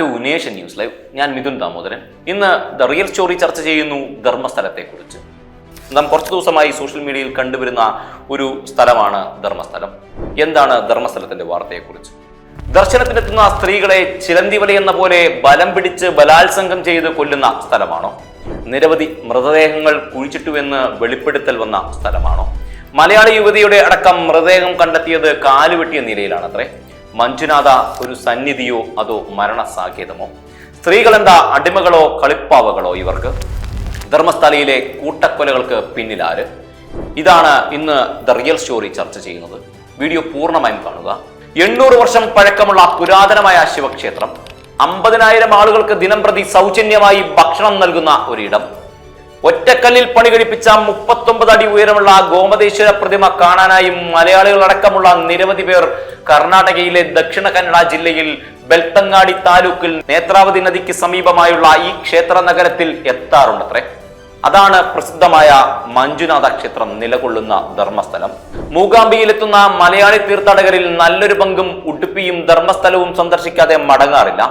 To nation news live ഞാൻ മിഥുൻ ദാമോദരൻ. ഇന്ന് the real story ചർച്ച ചെയ്യുന്നു ധർമ്മസ്ഥലത്തെക്കുറിച്ച്. നാം കുറച്ച് ദിവസമായി സോഷ്യൽ മീഡിയയിൽ കണ്ടുവരുന്ന ഒരു സ്ഥലമാണ് ധർമ്മസ്ഥലം. എന്താണ് ധർമ്മസ്ഥലത്തിന്റെ വാർത്തയെക്കുറിച്ച്? ദർശനത്തിനെത്തുന്ന സ്ത്രീകളെ ചിലന്തി എന്ന പോലെ ബലം പിടിച്ച് ബലാത്സംഗം ചെയ്ത് കൊല്ലുന്ന സ്ഥലമാണോ? നിരവധി മൃതദേഹങ്ങൾ കുഴിച്ചിട്ടുവെന്ന് വെളിപ്പെടുത്തൽ വന്ന സ്ഥലമാണോ? മലയാളി യുവതിയുടെ അടക്കം മൃതദേഹം കണ്ടെത്തിയത് കാലുവെട്ടിയ നിലയിലാണത്രേ. മഞ്ജുനാഥ ഒരു സന്നിധിയോ അതോ മരണസാകേതമോ? സ്ത്രീകൾ എന്താ അടിമകളോ കളിപ്പാവകളോ ഇവർക്ക്? ധർമ്മസ്ഥലയിലെ കൂട്ടക്കൊലകൾക്ക് പിന്നിലാര് ഇതാണ് ഇന്ന് ദ റിയൽ സ്റ്റോറി ചർച്ച ചെയ്യുന്നത്. വീഡിയോ പൂർണമായും കാണുക. എണ്ണൂറ് വർഷം പഴക്കമുള്ള പുരാതനമായ ശിവക്ഷേത്രം അമ്പതിനായിരം ആളുകൾക്ക് ദിനം പ്രതി സൗജന്യമായി ഭക്ഷണം നൽകുന്ന ഒരിടം. ഒറ്റക്കല്ലിൽ പണി കഴിപ്പിച്ച മുപ്പത്തൊമ്പത് അടി ഉയരമുള്ള ഗോമതേശ്വര പ്രതിമ കാണാനായി കാണാനായും മലയാളികളടക്കമുള്ള നിരവധി പേർ കർണാടകയിലെ ദക്ഷിണ കന്നഡ ജില്ലയിൽ ബെൽത്തങ്ങാടി താലൂക്കിൽ നേത്രാവതി നദിക്ക് സമീപമായുള്ള ഈ ക്ഷേത്ര നഗരത്തിൽ എത്താറുണ്ടത്രേ. അതാണ് പ്രസിദ്ധമായ മഞ്ജുനാഥ ക്ഷേത്രം നിലകൊള്ളുന്ന ധർമ്മസ്ഥലം. മൂകാംബിയിലെത്തുന്ന മലയാളി തീർത്ഥാടകരിൽ നല്ലൊരു പങ്കും ഉടുപ്പിയും ധർമ്മസ്ഥലവും സന്ദർശിക്കാതെ മടങ്ങാറില്ല.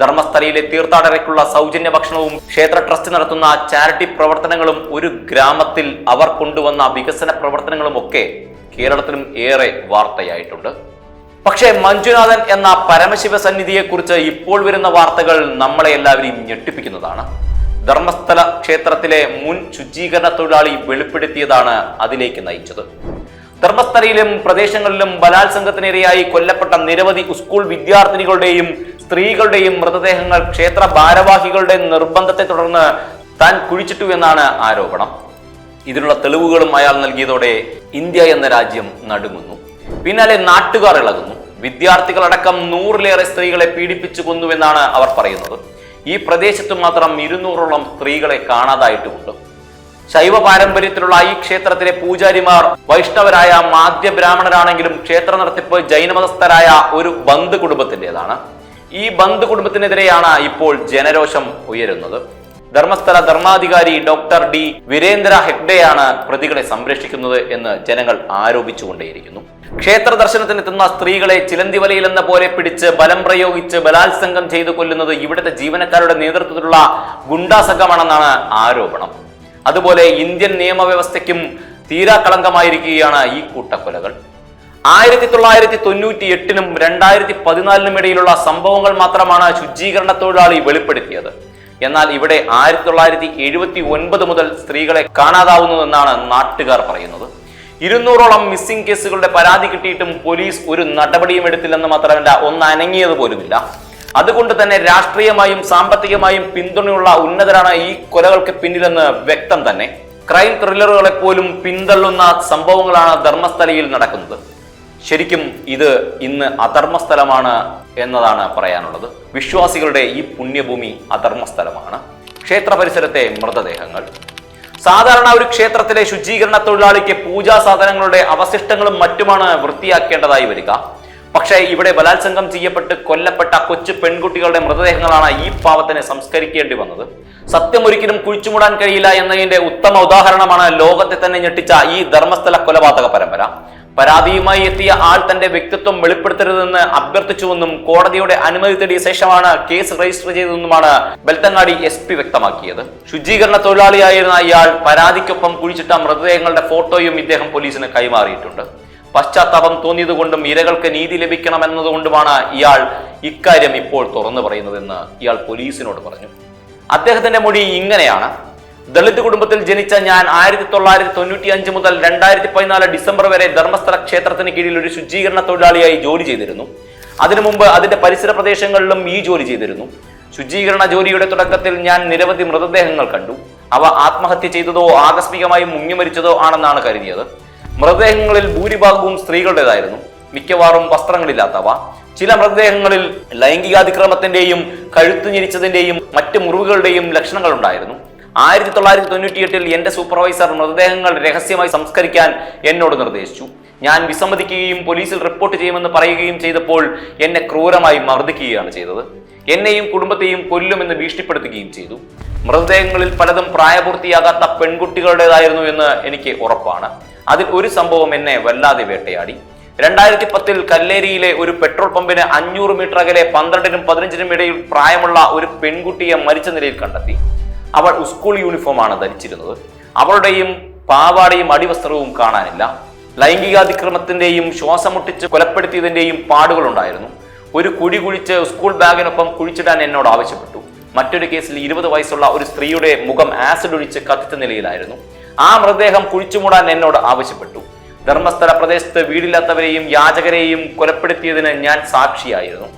ധർമ്മസ്ഥലയിലെ തീർത്ഥാടകർക്കുള്ള സൗജന്യ ഭക്ഷണവും ക്ഷേത്ര ട്രസ്റ്റ് നടത്തുന്ന ചാരിറ്റി പ്രവർത്തനങ്ങളും ഒരു ഗ്രാമത്തിൽ അവർ കൊണ്ടുവന്ന വികസന പ്രവർത്തനങ്ങളും ഒക്കെ കേരളത്തിലും ഏറെ വാർത്തയായിട്ടുണ്ട്. പക്ഷേ മഞ്ജുനാഥൻ എന്ന പരമശിവ സന്നിധിയെക്കുറിച്ച് ഇപ്പോൾ വരുന്ന വാർത്തകൾ നമ്മളെ എല്ലാവരെയും ഞെട്ടിപ്പിക്കുന്നതാണ്. ധർമ്മസ്ഥല ക്ഷേത്രത്തിലെ മുൻ ശുചീകരണ തൊഴിലാളി വെളിപ്പെടുത്തിയതാണ് അതിലേക്ക് നയിച്ചത്. ധർമ്മസ്ഥലയിലും പ്രദേശങ്ങളിലും ബലാത്സംഗത്തിനിരയായി കൊല്ലപ്പെട്ട നിരവധി സ്കൂൾ വിദ്യാർത്ഥിനികളുടെയും സ്ത്രീകളുടെയും മൃതദേഹങ്ങൾ ക്ഷേത്ര ഭാരവാഹികളുടെ നിർബന്ധത്തെ തുടർന്ന് താൻ കുഴിച്ചിട്ടു എന്നാണ് ആരോപണം. ഇതിനുള്ള തെളിവുകളും അയാൾ നൽകിയതോടെ ഇന്ത്യ എന്ന രാജ്യം നടുങ്ങുന്നു. പിന്നാലെ നാട്ടുകാർ ഇളകുന്നു. വിദ്യാർത്ഥികളടക്കം നൂറിലേറെ സ്ത്രീകളെ പീഡിപ്പിച്ചു കൊന്നുവെന്നാണ് അവർ പറയുന്നത്. ഈ പ്രദേശത്ത് മാത്രം ഇരുന്നൂറോളം സ്ത്രീകളെ കാണാതായിട്ടുമുണ്ട്. ശൈവ പാരമ്പര്യത്തിലുള്ള ഈ ക്ഷേത്രത്തിലെ പൂജാരിമാർ വൈഷ്ണവരായ മാധ്യ ബ്രാഹ്മണരാണെങ്കിലും ക്ഷേത്ര നടത്തിപ്പ് ജൈനമതസ്ഥരായ ഒരു ബന്ധു കുടുംബത്തിന്റെതാണ്. ഈ ബന്ധു കുടുംബത്തിനെതിരെയാണ് ഇപ്പോൾ ജനരോഷം ഉയരുന്നത്. ധർമ്മസ്ഥല ധർമാധികാരി ഡോക്ടർ ഡി വീരേന്ദ്ര ഹെഗ്ഡെയാണ് പ്രതികളെ സംരക്ഷിക്കുന്നത് എന്ന് ജനങ്ങൾ ആരോപിച്ചുകൊണ്ടേയിരിക്കുന്നു. ക്ഷേത്ര ദർശനത്തിനെത്തുന്ന സ്ത്രീകളെ ചിലന്തിവലയിൽ എന്ന പോലെ പിടിച്ച് ബലം പ്രയോഗിച്ച് ബലാത്സംഗം ചെയ്തു കൊല്ലുന്നത് ഇവിടുത്തെ ജീവനക്കാരുടെ നേതൃത്വത്തിലുള്ള ഗുണ്ടാസംഘമാണെന്നാണ് ആരോപണം. അതുപോലെ ഇന്ത്യൻ നിയമവ്യവസ്ഥയ്ക്കും തീരാക്കളങ്കമായിരിക്കുകയാണ് ഈ കൂട്ടക്കൊലകൾ. ആയിരത്തി തൊള്ളായിരത്തി തൊണ്ണൂറ്റി എട്ടിനും രണ്ടായിരത്തി പതിനാലിനും ഇടയിലുള്ള സംഭവങ്ങൾ മാത്രമാണ് ശുചീകരണ തൊഴിലാളി വെളിപ്പെടുത്തിയത്. എന്നാൽ ഇവിടെ ആയിരത്തി തൊള്ളായിരത്തി എഴുപത്തി ഒൻപത് മുതൽ സ്ത്രീകളെ കാണാതാവുന്നതെന്നാണ് നാട്ടുകാർ പറയുന്നത്. ഇരുന്നൂറോളം മിസ്സിംഗ് കേസുകളുടെ പരാതി കിട്ടിയിട്ടും പോലീസ് ഒരു നടപടിയും എടുത്തില്ലെന്ന് മാത്രമല്ല ഒന്ന് അനങ്ങിയത് പോലുമില്ല. അതുകൊണ്ട് തന്നെ രാഷ്ട്രീയമായും സാമ്പത്തികമായും പിന്തുണയുള്ള ഉന്നതരാണ് ഈ കൊലകൾക്ക് പിന്നിലെന്ന് വ്യക്തം തന്നെ. ക്രൈം ത്രില്ലറുകളെ പോലും പിന്തള്ളുന്ന സംഭവങ്ങളാണ് ധർമ്മസ്ഥലയിൽ നടക്കുന്നത്. ശരിക്കും ഇത് ഇന്ന് അധർമ്മസ്ഥലമാണ് എന്നതാണ് പറയാനുള്ളത്. വിശ്വാസികളുടെ ഈ പുണ്യഭൂമി അധർമ്മസ്ഥലമാണ്. ക്ഷേത്ര പരിസരത്തെ മൃതദേഹങ്ങൾ. സാധാരണ ഒരു ക്ഷേത്രത്തിലെ ശുചീകരണ തൊഴിലാളിക്ക് പൂജാ സാധനങ്ങളുടെ അവശിഷ്ടങ്ങളും മറ്റുമാണ് വൃത്തിയാക്കേണ്ടതായി വരിക. പക്ഷേ ഇവിടെ ബലാത്സംഗം ചെയ്യപ്പെട്ട് കൊല്ലപ്പെട്ട കൊച്ചു പെൺകുട്ടികളുടെ മൃതദേഹങ്ങളാണ് ഈ പാവത്തിനെ സംസ്കരിക്കേണ്ടി വന്നത്. സത്യം ഒരിക്കലും കുഴിച്ചുമൂടാൻ കഴിയില്ല എന്നതിന്റെ ഉത്തമ ഉദാഹരണമാണ് ലോകത്തെ തന്നെ ഞെട്ടിച്ച ഈ ധർമ്മസ്ഥല കൊലപാതക പരമ്പര. പരാതിയുമായി എത്തിയ ആൾ തന്റെ വ്യക്തിത്വം വെളിപ്പെടുത്തരുതെന്ന് അഭ്യർത്ഥിച്ചുവെന്നും കോടതിയുടെ അനുമതി തേടിയ ശേഷമാണ് കേസ് രജിസ്റ്റർ ചെയ്തതെന്നുമാണ് ബെൽത്തങ്ങാടി എസ് പി വ്യക്തമാക്കിയത്. ശുചീകരണ തൊഴിലാളിയായിരുന്ന ഇയാൾ പരാതിക്കൊപ്പം കുഴിച്ചിട്ട മൃതദേഹങ്ങളുടെ ഫോട്ടോയും ഇദ്ദേഹം പോലീസിന് കൈമാറിയിട്ടുണ്ട്. പശ്ചാത്താപം തോന്നിയതുകൊണ്ടും ഇരകൾക്ക് നീതി ലഭിക്കണമെന്നതുകൊണ്ടുമാണ് ഇയാൾ ഇക്കാര്യം ഇപ്പോൾ തുറന്നു പറയുന്നതെന്ന് ഇയാൾ പോലീസിനോട് പറഞ്ഞു. അദ്ദേഹത്തിന്റെ മൊഴി ഇങ്ങനെയാണ്. ദളിത് കുടുംബത്തിൽ ജനിച്ച ഞാൻ ആയിരത്തി തൊള്ളായിരത്തി തൊണ്ണൂറ്റി അഞ്ച് മുതൽ രണ്ടായിരത്തി പതിനാല് ഡിസംബർ വരെ ധർമ്മസ്ഥല ക്ഷേത്രത്തിന് കീഴിൽ ഒരു ശുചീകരണ തൊഴിലാളിയായി ജോലി ചെയ്തിരുന്നു. അതിനു മുമ്പ് അതിന്റെ പരിസര പ്രദേശങ്ങളിലും ഈ ജോലി ചെയ്തിരുന്നു. ശുചീകരണ ജോലിയുടെ തുടക്കത്തിൽ ഞാൻ നിരവധി മൃതദേഹങ്ങൾ കണ്ടു. അവ ആത്മഹത്യ ചെയ്തതോ ആകസ്മികമായി മുങ്ങിമരിച്ചതോ ആണെന്നാണ് കരുതിയത്. മൃതദേഹങ്ങളിൽ ഭൂരിഭാഗവും സ്ത്രീകളുടേതായിരുന്നു. മിക്കവാറും വസ്ത്രങ്ങളില്ലാത്തവ. ചില മൃതദേഹങ്ങളിൽ ലൈംഗികാതിക്രമത്തിന്റെയും കഴുത്തു ഞെരിച്ചതിന്റെയും മറ്റ് മുറിവുകളുടെയും ലക്ഷണങ്ങൾ ഉണ്ടായിരുന്നു ആയിരത്തി തൊള്ളായിരത്തി തൊണ്ണൂറ്റി എട്ടിൽ എന്റെ സൂപ്പർവൈസർ മൃതദേഹങ്ങൾ രഹസ്യമായി സംസ്കരിക്കാൻ എന്നോട് നിർദ്ദേശിച്ചു. ഞാൻ വിസമ്മതിക്കുകയും പോലീസിൽ റിപ്പോർട്ട് ചെയ്യുമെന്ന് പറയുകയും ചെയ്തപ്പോൾ എന്നെ ക്രൂരമായി മർദ്ദിക്കുകയാണ് ചെയ്തത്. എന്നെയും കുടുംബത്തെയും കൊല്ലുമെന്ന് ഭീഷണിപ്പെടുത്തുകയും ചെയ്തു. മൃതദേഹങ്ങളിൽ പലതും പ്രായപൂർത്തിയാകാത്ത പെൺകുട്ടികളുടേതായിരുന്നു എന്ന് എനിക്ക് ഉറപ്പാണ്. അതിൽ ഒരു സംഭവം എന്നെ വല്ലാതെ വേട്ടയാടി. രണ്ടായിരത്തി പത്തിൽ കല്ലേരിയിലെ ഒരു പെട്രോൾ പമ്പിന് അഞ്ഞൂറ് മീറ്റർ അകലെ പന്ത്രണ്ടിനും പതിനഞ്ചിനും ഇടയിൽ പ്രായമുള്ള ഒരു പെൺകുട്ടിയെ മരിച്ച നിലയിൽ കണ്ടെത്തി. അവൾ സ്കൂൾ യൂണിഫോമാണ് ധരിച്ചിരുന്നത്. അവളുടെയും പാവാടയും അടിവസ്ത്രവും കാണാനില്ല. ലൈംഗികാതിക്രമത്തിന്റെയും ശ്വാസം മുട്ടിച്ച് കൊലപ്പെടുത്തിയതിന്റെയും പാടുകളുണ്ടായിരുന്നു ഒരു കുടി കുഴിച്ച് സ്കൂൾ ബാഗിനൊപ്പം കുഴിച്ചിടാൻ എന്നോട് ആവശ്യപ്പെട്ടു. മറ്റൊരു കേസിൽ ഇരുപത് വയസ്സുള്ള ഒരു സ്ത്രീയുടെ മുഖം ആസിഡ് ഒഴിച്ച് കത്തിച്ച നിലയിലായിരുന്നു. ആ മൃതദേഹം കുഴിച്ചുമൂടാൻ എന്നോട് ആവശ്യപ്പെട്ടു. ധർമ്മസ്ഥല പ്രദേശത്ത് വീടില്ലാത്തവരെയും യാചകരെയും കൊലപ്പെടുത്തിയതിന് ഞാൻ സാക്ഷിയായിരുന്നു.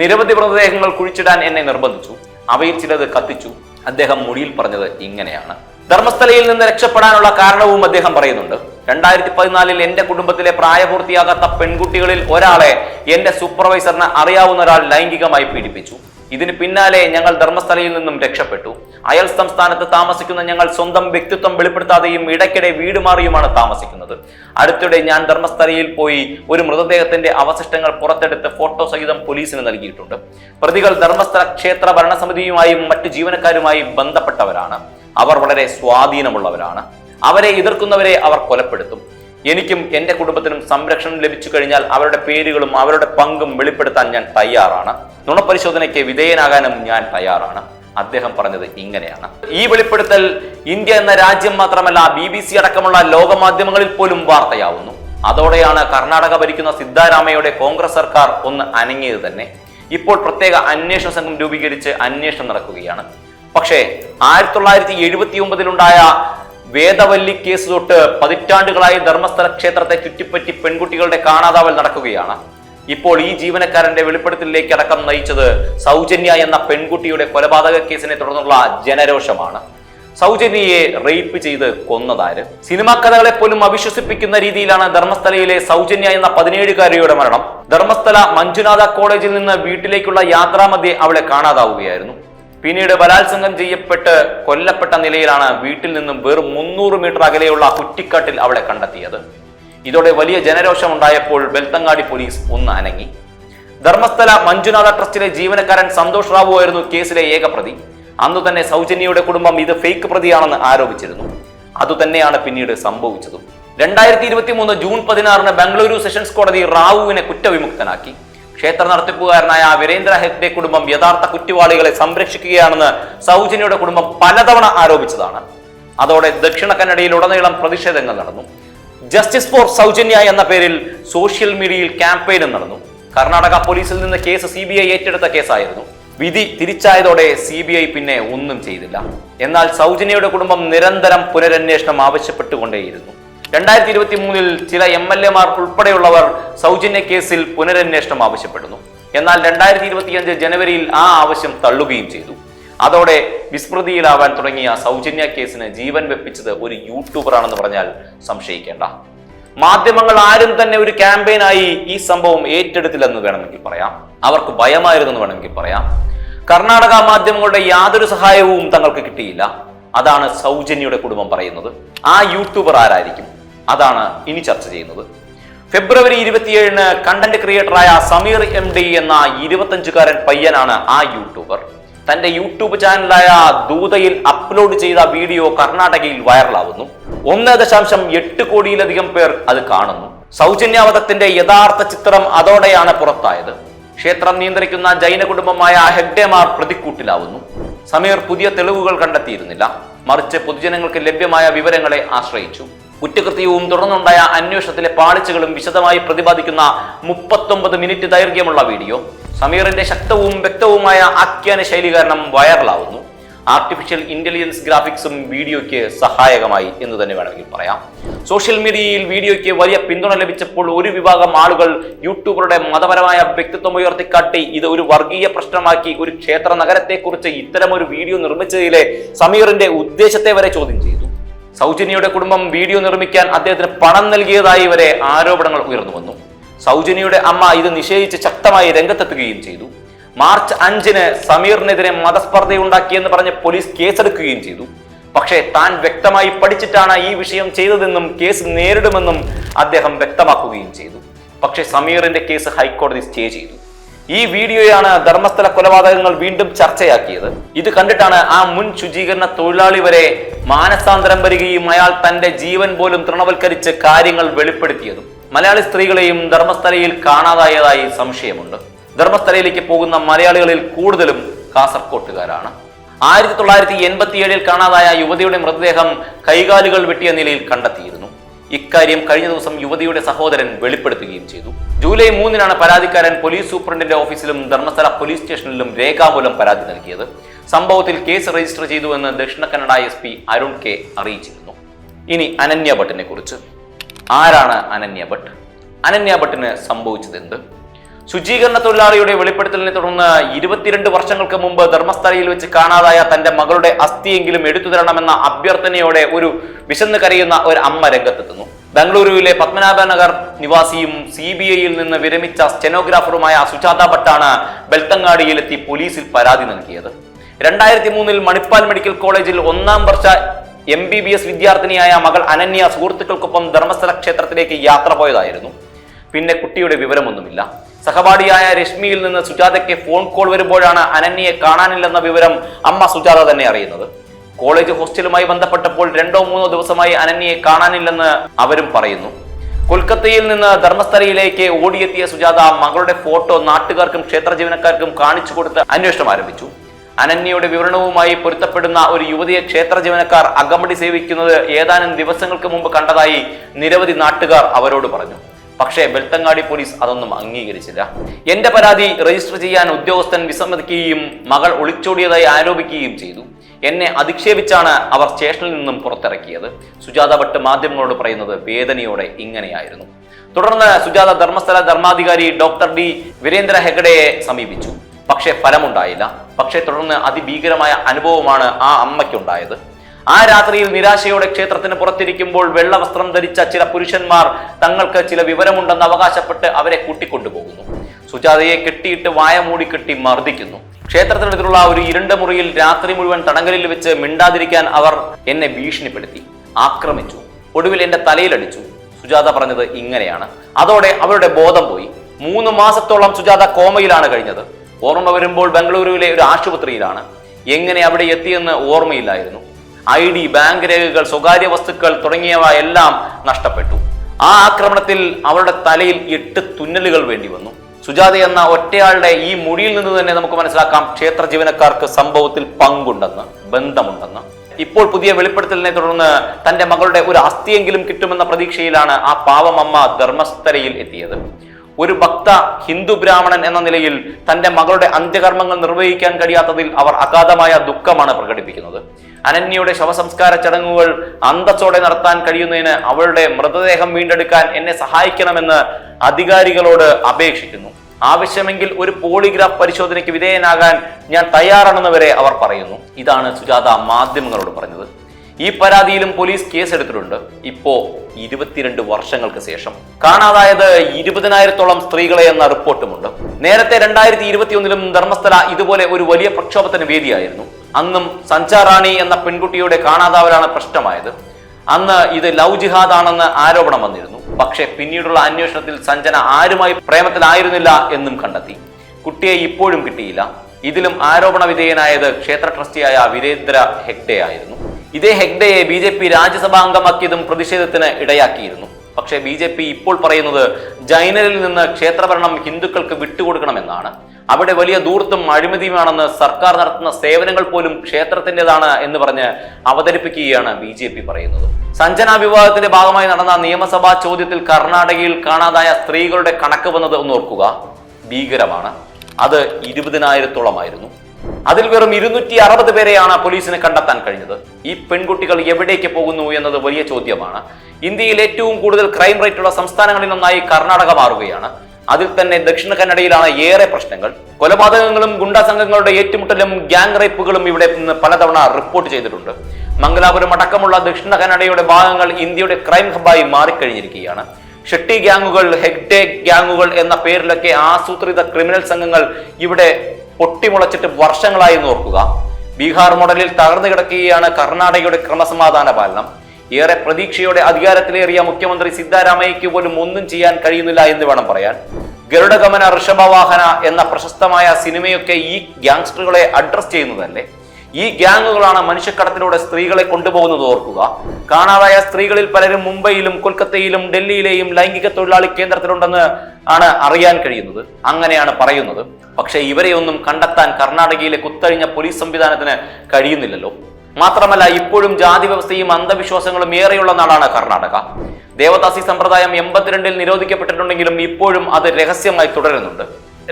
നിരവധി മൃതദേഹങ്ങൾ കുഴിച്ചിടാൻ എന്നെ നിർബന്ധിച്ചു. അവയിൽ ചിലത് കത്തിച്ചു. അദ്ദേഹം മൊഴിയിൽ പറഞ്ഞത് ഇങ്ങനെയാണ്. ധർമ്മസ്ഥലയിൽ നിന്ന് രക്ഷപ്പെടാനുള്ള കാരണവും അദ്ദേഹം പറയുന്നുണ്ട്. രണ്ടായിരത്തി പതിനാലിൽ എന്റെ കുടുംബത്തിലെ പ്രായപൂർത്തിയാകാത്ത പെൺകുട്ടികളിൽ ഒരാളെ എന്റെ സൂപ്പർവൈസറിന് അറിയാവുന്ന ഒരാൾ ലൈംഗികമായി പീഡിപ്പിച്ചു. ഇതിന് പിന്നാലെ ഞങ്ങൾ ധർമ്മസ്ഥലയിൽ നിന്നും രക്ഷപ്പെട്ടു. അയൽ സംസ്ഥാനത്ത് താമസിക്കുന്ന ഞങ്ങൾ സ്വന്തം വ്യക്തിത്വം വെളിപ്പെടുത്താതെയും ഇടയ്ക്കിടെ വീട് മാറിയുമാണ് താമസിക്കുന്നത്. അടുത്തിടെ ഞാൻ ധർമ്മസ്ഥലയിൽ പോയി ഒരു മൃതദേഹത്തിന്റെ അവശിഷ്ടങ്ങൾ പുറത്തെടുത്ത് ഫോട്ടോ സഹിതം പോലീസിന് നൽകിയിട്ടുണ്ട്. പ്രതികൾ ധർമ്മസ്ഥല ക്ഷേത്ര ഭരണസമിതിയുമായും മറ്റു ജീവനക്കാരുമായും ബന്ധപ്പെട്ടവരാണ്. അവർ വളരെ സ്വാധീനമുള്ളവരാണ്. അവരെ എതിർക്കുന്നവരെ അവർ കൊലപ്പെടുത്തും. എനിക്കും എന്റെ കുടുംബത്തിനും സംരക്ഷണം ലഭിച്ചു കഴിഞ്ഞാൽ അവരുടെ പേരുകളും അവരുടെ പങ്കും വെളിപ്പെടുത്താൻ ഞാൻ തയ്യാറാണ്. നുണപരിശോധനയ്ക്ക് വിധേയനാകാനും ഞാൻ തയ്യാറാണ്. അദ്ദേഹം പറഞ്ഞത് ഇങ്ങനെയാണ്. ഈ വെളിപ്പെടുത്തൽ ഇന്ത്യ എന്ന രാജ്യം മാത്രമല്ല ബി ബി സി അടക്കമുള്ള ലോകമാധ്യമങ്ങളിൽ പോലും വാർത്തയാവുന്നു. അതോടെയാണ് കർണാടക ഭരിക്കുന്ന സിദ്ധാരാമയുടെ കോൺഗ്രസ് സർക്കാർ ഒന്ന് അനങ്ങിയത് തന്നെ. ഇപ്പോൾ പ്രത്യേക അന്വേഷണ സംഘം രൂപീകരിച്ച് അന്വേഷണം നടക്കുകയാണ്. പക്ഷേ ആയിരത്തി തൊള്ളായിരത്തി എഴുപത്തി ഒമ്പതിലുണ്ടായ വേദവല്ലി കേസ് തൊട്ട് പതിറ്റാണ്ടുകളായി ധർമ്മസ്ഥല ക്ഷേത്രത്തെ ചുറ്റിപ്പറ്റി പെൺകുട്ടികളുടെ കാണാതാവൽ നടക്കുകയാണ്. ഇപ്പോൾ ഈ ജീവനക്കാരന്റെ വെളിപ്പെടുത്തലിലേക്ക് അടക്കം നയിച്ചത് സൗജന്യ എന്ന പെൺകുട്ടിയുടെ കൊലപാതക കേസിനെ തുടർന്നുള്ള ജനരോഷമാണ്. സൗജന്യയെ റേപ്പ് ചെയ്ത് കൊന്നതാര്? സിനിമാ കഥകളെ പോലും അവിശ്വസിപ്പിക്കുന്ന രീതിയിലാണ് ധർമ്മസ്ഥലയിലെ സൗജന്യ എന്ന പതിനേഴുകാരിയുടെ മരണം. ധർമ്മസ്ഥല മഞ്ജുനാഥ കോളേജിൽ നിന്ന് വീട്ടിലേക്കുള്ള യാത്രാമധ്യേ അവളെ കാണാതാവുകയായിരുന്നു. പിന്നീട് ബലാത്സംഗം ചെയ്യപ്പെട്ട് കൊല്ലപ്പെട്ട നിലയിലാണ് വീട്ടിൽ നിന്നും വെറും മുന്നൂറ് മീറ്റർ അകലെയുള്ള കുറ്റിക്കാട്ടിൽ അവളെ കണ്ടെത്തിയത്. ഇതോടെ വലിയ ജനരോഷം ഉണ്ടായപ്പോൾ ബെൽത്തങ്ങാടി പോലീസ് ഒന്ന് അനങ്ങി. ധർമ്മസ്ഥല മഞ്ജുനാഥ ട്രസ്റ്റിലെ ജീവനക്കാരൻ സന്തോഷ് റാവു ആയിരുന്നു കേസിലെ ഏക പ്രതി. അന്നു തന്നെ സൗജന്യയുടെ കുടുംബം ഇത് ഫേക്ക് പ്രതിയാണെന്ന് ആരോപിച്ചിരുന്നു. അതുതന്നെയാണ് പിന്നീട് സംഭവിച്ചതും. രണ്ടായിരത്തി ഇരുപത്തി മൂന്ന് ജൂൺ പതിനാറിന് ബംഗളൂരു സെഷൻസ് കോടതി റാവുവിനെ കുറ്റവിമുക്തനാക്കി. ക്ഷേത്ര നടത്തിപ്പുകാരനായ വീരേന്ദ്ര ഹെഗ്ഡെ കുടുംബം യഥാർത്ഥ കുറ്റവാളികളെ സംരക്ഷിക്കുകയാണെന്ന് സൗജന്യയുടെ കുടുംബം പലതവണ ആരോപിച്ചതാണ്. അതോടെ ദക്ഷിണ കന്നഡയിൽ ഉടനീളം പ്രതിഷേധങ്ങൾ നടന്നു. ജസ്റ്റിസ് ഫോർ സൗജന്യ എന്ന പേരിൽ സോഷ്യൽ മീഡിയയിൽ ക്യാമ്പയിനും നടന്നു. കർണാടക പോലീസിൽ നിന്ന് കേസ് സി ബി ഐ ഏറ്റെടുത്ത കേസായിരുന്നു. വിധി തിരിച്ചായതോടെ സി ബി ഐ പിന്നെ ഒന്നും ചെയ്തില്ല. എന്നാൽ സൗജന്യയുടെ കുടുംബം നിരന്തരം പുനരന്വേഷണം ആവശ്യപ്പെട്ടുകൊണ്ടേയിരുന്നു. രണ്ടായിരത്തി ഇരുപത്തി മൂന്നിൽ ചില എം എൽ എമാർ ഉൾപ്പെടെയുള്ളവർ സൗജന്യ കേസിൽ പുനരന്വേഷണം ആവശ്യപ്പെടുന്നു. എന്നാൽ രണ്ടായിരത്തി ഇരുപത്തിയഞ്ച് ജനുവരിയിൽ ആ ആവശ്യം തള്ളുകയും ചെയ്തു. അതോടെ വിസ്മൃതിയിലാവാൻ തുടങ്ങിയ സൗജന്യ കേസിന് ജീവൻ വെപ്പിച്ചത് ഒരു യൂട്യൂബറാണെന്ന് പറഞ്ഞാൽ സംശയിക്കേണ്ട. മാധ്യമങ്ങൾ ആരും തന്നെ ഒരു ക്യാമ്പയിനായി ഈ സംഭവം ഏറ്റെടുത്തില്ലെന്ന് വേണമെങ്കിൽ പറയാം. അവർക്ക് ഭയമായിരുന്നു എന്ന് വേണമെങ്കിൽ പറയാം. കർണാടക മാധ്യമങ്ങളുടെ യാതൊരു സഹായവും തങ്ങൾക്ക് കിട്ടിയില്ല. അതാണ് സൗജന്യയുടെ കുടുംബം പറയുന്നത്. ആ യൂട്യൂബർ ആരായിരിക്കും? അതാണ് ഇനി ചർച്ച ചെയ്യുന്നത്. ഫെബ്രുവരി ഇരുപത്തിയേഴിന് കണ്ടന്റ് ക്രിയേറ്ററായ സമീർ എം ഡി എന്ന ഇരുപത്തഞ്ചുകാരൻ പയ്യനാണ് ആ യൂട്യൂബർ തന്റെ യൂട്യൂബ് ചാനലായ ദൂതയിൽ അപ്ലോഡ് ചെയ്ത വീഡിയോ കർണാടകയിൽ വൈറലാവുന്നു. ഒന്ന് ദശാംശം എട്ട് കോടിയിലധികം പേർ അത് കാണുന്നു. സൗജന്യാവധത്തിന്റെ യഥാർത്ഥ ചിത്രം അതോടെയാണ് പുറത്തായത്. ക്ഷേത്രം നിയന്ത്രിക്കുന്ന ജൈന കുടുംബമായ ഹെഗ്ഡേമാർ പ്രതിക്കൂട്ടിലാവുന്നു. സമീർ പുതിയ തെളിവുകൾ കണ്ടെത്തിയിരുന്നില്ല. മറിച്ച് പൊതുജനങ്ങൾക്ക് ലഭ്യമായ വിവരങ്ങളെ ആശ്രയിച്ചു. കുറ്റകൃത്യവും തുടർന്നുണ്ടായ അന്വേഷണത്തിലെ പാളിച്ചകളും വിശദമായി പ്രതിപാദിക്കുന്ന മുപ്പത്തൊമ്പത് മിനിറ്റ് ദൈർഘ്യമുള്ള വീഡിയോ. സമീറിന്റെ ശക്തവും വ്യക്തവുമായ ആഖ്യാന ശൈലി കാരണം വൈറലാവുന്നു. ആർട്ടിഫിഷ്യൽ ഇന്റലിജൻസ് ഗ്രാഫിക്സും വീഡിയോയ്ക്ക് സഹായകമായി എന്ന് തന്നെ വേണമെങ്കിൽ പറയാം. സോഷ്യൽ മീഡിയയിൽ വീഡിയോയ്ക്ക് വലിയ പിന്തുണ ലഭിച്ചപ്പോൾ ഒരു വിഭാഗം ആളുകൾ യൂട്യൂബറുടെ മതപരമായ വ്യക്തിത്വം ഉയർത്തിക്കാട്ടി ഇത് ഒരു വർഗീയ പ്രശ്നമാക്കി ഒരു ക്ഷേത്ര നഗരത്തെക്കുറിച്ച് ഇത്തരമൊരു വീഡിയോ നിർമ്മിച്ചതിലെ സമീറിന്റെ ഉദ്ദേശത്തെ വരെ ചോദ്യം ചെയ്തു. സൗജന്യയുടെ കുടുംബം വീഡിയോ നിർമ്മിക്കാൻ അദ്ദേഹത്തിന് പണം നൽകിയതായി വരെ ആരോപണങ്ങൾ ഉയർന്നു വന്നു. സൗജന്യയുടെ അമ്മ ഇത് നിഷേധിച്ച് ശക്തമായി രംഗത്തെത്തുകയും ചെയ്തു. മാർച്ച് അഞ്ചിന് സമീറിനെതിരെ മതസ്പർദ്ധയുണ്ടാക്കിയെന്ന് പറഞ്ഞ് പോലീസ് കേസെടുക്കുകയും ചെയ്തു. പക്ഷേ താൻ വ്യക്തമായി പഠിച്ചിട്ടാണ് ഈ വിഷയം ചെയ്തതെന്നും കേസ് നേരിടുമെന്നും അദ്ദേഹം വ്യക്തമാക്കുകയും ചെയ്തു. പക്ഷേ സമീറിന്റെ കേസ് ഹൈക്കോടതി സ്റ്റേ ചെയ്തു. ഈ വീഡിയോയാണ് ധർമ്മസ്ഥല കൊലപാതകങ്ങൾ വീണ്ടും ചർച്ചയാക്കിയത്. ഇത് കണ്ടിട്ടാണ് ആ മുൻ ശുചീകരണ തൊഴിലാളി വരെ മാനസാന്തരം വരികയും അയാൾ തന്റെ ജീവൻ പോലും തൃണവൽക്കരിച്ച് കാര്യങ്ങൾ വെളിപ്പെടുത്തിയതും മലയാളി സ്ത്രീകളെയും ധർമ്മസ്ഥലയിൽ കാണാതായതായി സംശയമുണ്ട്. ധർമ്മസ്ഥലയിലേക്ക് പോകുന്ന മലയാളികളിൽ കൂടുതലും കാസർകോട്ടുകാരാണ്. ആയിരത്തി തൊള്ളായിരത്തി എൺപത്തിയേഴിൽ കാണാതായ യുവതിയുടെ മൃതദേഹം കൈകാലുകൾ വെട്ടിയ നിലയിൽ കണ്ടെത്തിയിരുന്നു. ഇക്കാര്യം കഴിഞ്ഞ ദിവസം യുവതിയുടെ സഹോദരൻ വെളിപ്പെടുത്തുകയും ചെയ്തു. ജൂലൈ മൂന്നിനാണ് പരാതിക്കാരൻ പോലീസ് സൂപ്രണ്ടിന്റെ ഓഫീസിലും ധർമ്മസ്ഥല പോലീസ് സ്റ്റേഷനിലും രേഖാമൂലം പരാതി നൽകിയത്. സംഭവത്തിൽ കേസ് രജിസ്റ്റർ ചെയ്തുവെന്ന് Dakshina Kannada S P Arun K അറിയിച്ചിരുന്നു. ഇനി അനന്യ ഭട്ടിനെ കുറിച്ച്. ആരാണ് അനന്യ ഭട്ട്? അനന്യ ഭട്ടിന് സംഭവിച്ചതെന്ത് ശുചീകരണ തൊഴിലാളിയുടെ വെളിപ്പെടുത്തലിനെ തുടർന്ന് ഇരുപത്തിരണ്ട് വർഷങ്ങൾക്ക് മുമ്പ് ധർമ്മസ്ഥലയിൽ വെച്ച് കാണാതായ തന്റെ മകളുടെ അസ്ഥിയെങ്കിലും എടുത്തു തരണമെന്ന അഭ്യർത്ഥനയോടെ ഒരു വിശന്ന് കരയുന്ന ഒരു അമ്മ രംഗത്തെത്തുന്നു. ബംഗളൂരുവിലെ പത്മനാഭനഗർ നിവാസിയും സി ബി ഐയിൽ നിന്ന് വിരമിച്ച സ്റ്റെനോഗ്രാഫറുമായ സുജാത ഭട്ടാണ് ബെൽത്തങ്ങാടിയിലെത്തി പോലീസിൽ പരാതി നൽകിയത്. രണ്ടായിരത്തി മൂന്നിൽ മണിപ്പാൽ മെഡിക്കൽ കോളേജിൽ ഒന്നാം വർഷ എം ബി ബി എസ് വിദ്യാർത്ഥിനിയായ മകൾ അനന്യ സുഹൃത്തുക്കൾക്കൊപ്പം ധർമ്മസ്ഥല ക്ഷേത്രത്തിലേക്ക് യാത്ര പോയതായിരുന്നു. പിന്നെ കുട്ടിയുടെ വിവരമൊന്നുമില്ല. സഹപാഠിയായ രശ്മിയിൽ നിന്ന് സുജാതയ്ക്ക് ഫോൺ കോൾ വരുമ്പോഴാണ് അനന്യയെ കാണാനില്ലെന്ന വിവരം അമ്മ സുജാത തന്നെ അറിയുന്നത്. കോളേജ് ഹോസ്റ്റലുമായി ബന്ധപ്പെട്ടപ്പോൾ രണ്ടോ മൂന്നോ ദിവസമായി അനന്യയെ കാണാനില്ലെന്ന് അവരും പറയുന്നു. കൊൽക്കത്തയിൽ നിന്ന് ധർമ്മസ്ഥലയിലേക്ക് ഓടിയെത്തിയ സുജാത മകളുടെ ഫോട്ടോ നാട്ടുകാർക്കും ക്ഷേത്ര ജീവനക്കാർക്കും കാണിച്ചു കൊടുത്ത് അന്വേഷണം ആരംഭിച്ചു. അനന്യയുടെ വിവരണവുമായി പൊരുത്തപ്പെടുന്ന ഒരു യുവതിയെ ക്ഷേത്ര ജീവനക്കാർ അകമ്പടി സേവിക്കുന്നത് ഏതാനും ദിവസങ്ങൾക്ക് മുമ്പ് കണ്ടതായി നിരവധി നാട്ടുകാർ അവരോട് പറഞ്ഞു. പക്ഷേ വെൽത്തങ്ങാടി പോലീസ് അതൊന്നും അംഗീകരിച്ചില്ല. എന്റെ പരാതി രജിസ്റ്റർ ചെയ്യാൻ ഉദ്യോഗസ്ഥൻ വിസമ്മതിക്കുകയും മകൾ ഒളിച്ചോടിയതായി ആരോപിക്കുകയും ചെയ്തു. എന്നെ അധിക്ഷേപിച്ചാണ് അവർ സ്റ്റേഷനിൽ നിന്നും പുറത്തിറക്കിയത്. സുജാത ഭട്ട് മാധ്യമങ്ങളോട് പറയുന്നത് വേദനയോടെ ഇങ്ങനെയായിരുന്നു. തുടർന്ന് സുജാത ധർമ്മസ്ഥല ധർമാധികാരി ഡോക്ടർ ഡി വീരേന്ദ്ര ഹെഗഡയെ സമീപിച്ചു. പക്ഷേ ഫലമുണ്ടായില്ല. പക്ഷേ തുടർന്ന് അതിഭീകരമായ അനുഭവമാണ് ആ അമ്മയ്ക്കുണ്ടായത്. ആ രാത്രിയിൽ നിരാശയോടെ ക്ഷേത്രത്തിന് പുറത്തിരിക്കുമ്പോൾ വെള്ളവസ്ത്രം ധരിച്ച ചില പുരുഷന്മാർ തങ്ങൾക്ക് ചില വിവരമുണ്ടെന്ന് അവകാശപ്പെട്ട് അവരെ കൂട്ടിക്കൊണ്ടുപോകുന്നു. സുജാതയെ കെട്ടിയിട്ട് വായ മൂടി കെട്ടി മർദ്ദിക്കുന്നു. ക്ഷേത്രത്തിനടുത്തുള്ള ഒരു ഇരുണ്ട മുറിയിൽ രാത്രി മുഴുവൻ തടങ്കലിൽ വെച്ച് മിണ്ടാതിരിക്കാൻ അവർ എന്നെ ഭീഷണിപ്പെടുത്തി ആക്രമിച്ചു ഒടുവിൽ എന്റെ തലയിലടിച്ചു. സുജാത പറഞ്ഞത് ഇങ്ങനെയാണ്. അതോടെ അവരുടെ ബോധം പോയി. മൂന്ന് മാസത്തോളം സുജാത കോമയിലാണ് കഴിഞ്ഞത്. ഓർമ്മ വരുമ്പോൾ ബംഗളൂരുവിലെ ഒരു ആശുപത്രിയിലാണ്. എങ്ങനെ അവിടെ എത്തിയെന്ന് ഓർമ്മയില്ലായിരുന്നു. ഐ ഡി ബാങ്ക് രേഖകൾ സ്വകാര്യ വസ്തുക്കൾ തുടങ്ങിയവ എല്ലാം നഷ്ടപ്പെട്ടു. ആ ആക്രമണത്തിൽ അവരുടെ തലയിൽ എട്ട് തുന്നലുകൾ വേണ്ടി വന്നു. സുജാത എന്ന ഒറ്റയാളുടെ ഈ മുടിയിൽ നിന്ന് തന്നെ നമുക്ക് മനസ്സിലാക്കാം ക്ഷേത്ര ജീവനക്കാർക്ക് സംഭവത്തിൽ പങ്കുണ്ടെന്ന് ബന്ധമുണ്ടെന്ന്. ഇപ്പോൾ പുതിയ വെളിപ്പെടുത്തലിനെ തുടർന്ന് തന്റെ മകളുടെ ഒരു അസ്ഥിയെങ്കിലും കിട്ടുമെന്ന പ്രതീക്ഷയിലാണ് ആ പാവമമ്മ ധർമ്മസ്ഥരയിൽ എത്തിയത്. ഒരു ഭക്ത ഹിന്ദു ബ്രാഹ്മണൻ എന്ന നിലയിൽ തന്റെ മകളുടെ അന്ത്യകർമ്മങ്ങൾ നിർവഹിക്കാൻ കഴിയാത്തതിൽ അവർ അഗാധമായ ദുഃഖമാണ് പ്രകടിപ്പിക്കുന്നത്. അനന്യയുടെ ശവസംസ്കാര ചടങ്ങുകൾ അന്തസ്സോടെ നടത്താൻ കഴിയുന്നതിന് അവളുടെ മൃതദേഹം വീണ്ടെടുക്കാൻ എന്നെ സഹായിക്കണമെന്ന് അധികാരികളോട് അപേക്ഷിക്കുന്നു. ആവശ്യമെങ്കിൽ ഒരു പോളിഗ്രാഫ് പരിശോധനയ്ക്ക് വിധേയനാകാൻ ഞാൻ തയ്യാറാണെന്ന് വരെ അവർ പറയുന്നു. ഇതാണ് സുജാത മാധ്യമങ്ങളോട് പറഞ്ഞത്. ഈ പരാതിയിലും പോലീസ് കേസെടുത്തിട്ടുണ്ട്. ഇപ്പോ ഇരുപത്തിരണ്ട് വർഷങ്ങൾക്ക് ശേഷം. കാണാതായത് ഇരുപതിനായിരത്തോളം സ്ത്രീകളെ എന്ന റിപ്പോർട്ടുമുണ്ട്. നേരത്തെ രണ്ടായിരത്തി ഇരുപത്തിയൊന്നിലും ധർമ്മസ്ഥല ഇതുപോലെ ഒരു വലിയ പ്രക്ഷോഭത്തിന് വേദിയായിരുന്നു. അന്നും സഞ്ചാറാണി എന്ന പെൺകുട്ടിയുടെ കാണാതാവലാണ് പ്രശ്നമായത്. അന്ന് ഇത് ലവ് ജിഹാദ് ആണെന്ന് ആരോപണം വന്നിരുന്നു. പക്ഷേ പിന്നീടുള്ള അന്വേഷണത്തിൽ സഞ്ജന ആരുമായി പ്രേമത്തിലായിരുന്നില്ല എന്നും കണ്ടെത്തി. കുട്ടിയെ ഇപ്പോഴും കിട്ടിയില്ല. ഇതിലും ആരോപണ വിധേയനായത് ക്ഷേത്ര ട്രസ്റ്റിയായ വീരേന്ദ്ര ഹെഗ്ഡെ ആയിരുന്നു. ഇതേ ഹെഗ്ഡയെ ബി ജെ പി രാജ്യസഭാ അംഗമാക്കിയതും പ്രതിഷേധത്തിന് ഇടയാക്കിയിരുന്നു. പക്ഷേ ബി ജെ പി ഇപ്പോൾ പറയുന്നത് ജൈനരിൽ നിന്ന് ക്ഷേത്രഭരണം ഹിന്ദുക്കൾക്ക് വിട്ടുകൊടുക്കണമെന്നാണ്. അവിടെ വലിയ ദൂർത്തും അഴിമതിയുമാണെന്ന് സർക്കാർ നടത്തുന്ന സേവനങ്ങൾ പോലും ക്ഷേത്രത്തിന്റെതാണ് എന്ന് പറഞ്ഞ് അവതരിപ്പിക്കുകയാണ് ബി ജെ പി പറയുന്നത്. സഞ്ജന വിവാഹത്തിന്റെ ഭാഗമായി നടന്ന നിയമസഭാ ചോദ്യത്തിൽ കർണാടകയിൽ കാണാതായ സ്ത്രീകളുടെ കണക്ക് വന്നത് ഒന്ന് ഓർക്കുക. ഭീകരമാണ്. അത് ഇരുപതിനായിരത്തോളമായിരുന്നു. അതിൽ വെറും ഇരുന്നൂറ്റി അറുപത് പേരെയാണ് പോലീസിന് കണ്ടെത്താൻ കഴിഞ്ഞത്. ഈ പെൺകുട്ടികൾ എവിടേക്ക് പോകുന്നു എന്നത് വലിയ ചോദ്യമാണ്. ഇന്ത്യയിൽ ഏറ്റവും കൂടുതൽ ക്രൈം റേറ്റ് ഉള്ള സംസ്ഥാനങ്ങളിൽ ഒന്നായി കർണാടക മാറുകയാണ്. അതിൽ തന്നെ ദക്ഷിണ കന്നഡയിലാണ് ഏറെ പ്രശ്നങ്ങൾ. കൊലപാതകങ്ങളും ഗുണ്ടാ സംഘങ്ങളുടെ ഏറ്റുമുട്ടലും ഗ്യാങ് റേപ്പുകളും ഇവിടെ നിന്ന് പലതവണ റിപ്പോർട്ട് ചെയ്തിട്ടുണ്ട്. മംഗലാപുരം അടക്കമുള്ള ദക്ഷിണ കന്നഡയുടെ ഭാഗങ്ങൾ ഇന്ത്യയുടെ ക്രൈം ഹബായി മാറിക്കഴിഞ്ഞിരിക്കുകയാണ്. ഷെട്ടി ഗ്യാങ്ങുകൾ ഹെഗ്ഡേ ഗ്യാങ്ങുകൾ എന്ന പേരിലൊക്കെ ആസൂത്രിത ക്രിമിനൽ സംഘങ്ങൾ ഇവിടെ പൊട്ടിമുളച്ചിട്ട് വർഷങ്ങളായി നോക്കുക ബീഹാർ മോഡലിൽ തകർന്നു കിടക്കുകയാണ് കർണാടകയുടെ ക്രമസമാധാന പാലനം. ഏറെ പ്രതീക്ഷയോടെ അധികാരത്തിലേറിയ മുഖ്യമന്ത്രി സിദ്ധാരാമയ്യയ്ക്ക് പോലും ഒന്നും ചെയ്യാൻ കഴിയുന്നില്ല എന്ന് വേണം പറയാൻ. ഗരുഡഗമന ഋഷഭവാഹന എന്ന പ്രശസ്തമായ സിനിമയൊക്കെ ഈ ഗ്യാങ്സ്റ്ററുകളെ അഡ്രസ് ചെയ്യുന്നതല്ലേ? ഈ ഗ്യാങ്ങുകളാണ് മനുഷ്യക്കടത്തിലൂടെ സ്ത്രീകളെ കൊണ്ടുപോകുന്നത് ഓർക്കുക. കാണാതായ സ്ത്രീകളിൽ പലരും മുംബൈയിലും കൊൽക്കത്തയിലും ഡൽഹിയിലെയും ലൈംഗിക തൊഴിലാളി കേന്ദ്രത്തിലുണ്ടെന്ന് ആണ് അറിയാൻ കഴിയുന്നത്. അങ്ങനെയാണ് പറയുന്നത്. പക്ഷേ ഇവരെയൊന്നും കണ്ടെത്താൻ കർണാടകയിലെ കുത്തഴിഞ്ഞ പോലീസ് സംവിധാനത്തിന് കഴിയുന്നില്ലല്ലോ. മാത്രമല്ല ഇപ്പോഴും ജാതി വ്യവസ്ഥയും അന്ധവിശ്വാസങ്ങളും ഏറെയുള്ള നാടാണ് കർണാടക. ദേവദാസി സമ്പ്രദായം എൺപത്തിരണ്ടിൽ നിരോധിക്കപ്പെട്ടിട്ടുണ്ടെങ്കിലും ഇപ്പോഴും അത് രഹസ്യമായി തുടരുന്നുണ്ട്.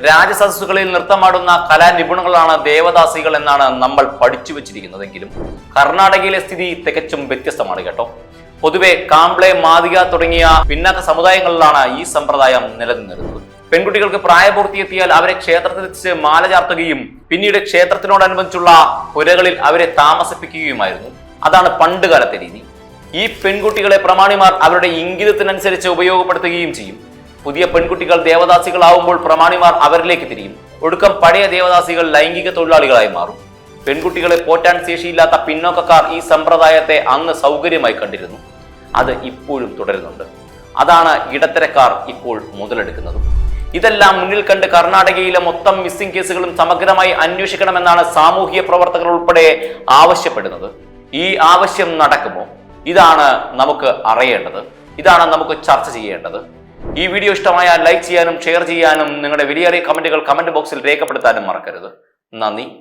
രാജസദസ്സുകളിൽ നൃത്തമാടുന്ന കലാനിപുണങ്ങളാണ് ദേവദാസികൾ എന്നാണ് നമ്മൾ പഠിച്ചു വെച്ചിരിക്കുന്നതെങ്കിലും കർണാടകയിലെ സ്ഥിതി തികച്ചും വ്യത്യസ്തമാണ് കേട്ടോ. പൊതുവെ കാംബ്ലെ മാതിക തുടങ്ങിയ പിന്നാക്ക സമുദായങ്ങളിലാണ് ഈ സമ്പ്രദായം നിലനിന്നിരുന്നത്. പെൺകുട്ടികൾക്ക് പ്രായപൂർത്തിയെത്തിയാൽ അവരെ ക്ഷേത്രത്തിൽ വെച്ച് മാല ചാർത്തുകയും പിന്നീട് ക്ഷേത്രത്തിനോടനുബന്ധിച്ചുള്ള പുരകളിൽ അവരെ താമസിപ്പിക്കുകയുമായിരുന്നു. അതാണ് പണ്ട് കാലത്തെ രീതി. ഈ പെൺകുട്ടികളെ പ്രമാണിമാർ അവരുടെ ഇംഗിതത്തിനനുസരിച്ച് ഉപയോഗപ്പെടുത്തുകയും ചെയ്യും. പുതിയ പെൺകുട്ടികൾ ദേവദാസികളാവുമ്പോൾ പ്രമാണിമാർ അവരിലേക്ക് തിരിയും. ഒടുക്കം പഴയ ദേവദാസികൾ ലൈംഗിക തൊഴിലാളികളായി മാറും. പെൺകുട്ടികളെ പോറ്റാൻ ശേഷിയില്ലാത്ത പിന്നോക്കക്കാർ ഈ സമ്പ്രദായത്തെ അന്ന് സൗകര്യമായി കണ്ടിരുന്നു. അത് ഇപ്പോഴും തുടരുന്നുണ്ട്. അതാണ് ഇടത്തരക്കാർ ഇപ്പോൾ മുതലെടുക്കുന്നത്. ഇതെല്ലാം മുന്നിൽ കണ്ട് കർണാടകയിലെ മൊത്തം മിസ്സിംഗ് കേസുകളും സമഗ്രമായി അന്വേഷിക്കണമെന്നാണ് സാമൂഹ്യ പ്രവർത്തകർ ഉൾപ്പെടെ ആവശ്യപ്പെടുന്നത്. ഈ ആവശ്യം നടക്കുമോ? ഇതാണ് നമുക്ക് അറിയേണ്ടത്. ഇതാണ് നമുക്ക് ചർച്ച ചെയ്യേണ്ടത്. ഈ വീഡിയോ ഇഷ്ടമായ ലൈക്ക് ചെയ്യാനും ഷെയർ ചെയ്യാനും നിങ്ങളുടെ വിലയേറിയ കമന്റുകൾ കമന്റ് ബോക്സിൽ രേഖപ്പെടുത്താനും മറക്കരുത്. നന്ദി.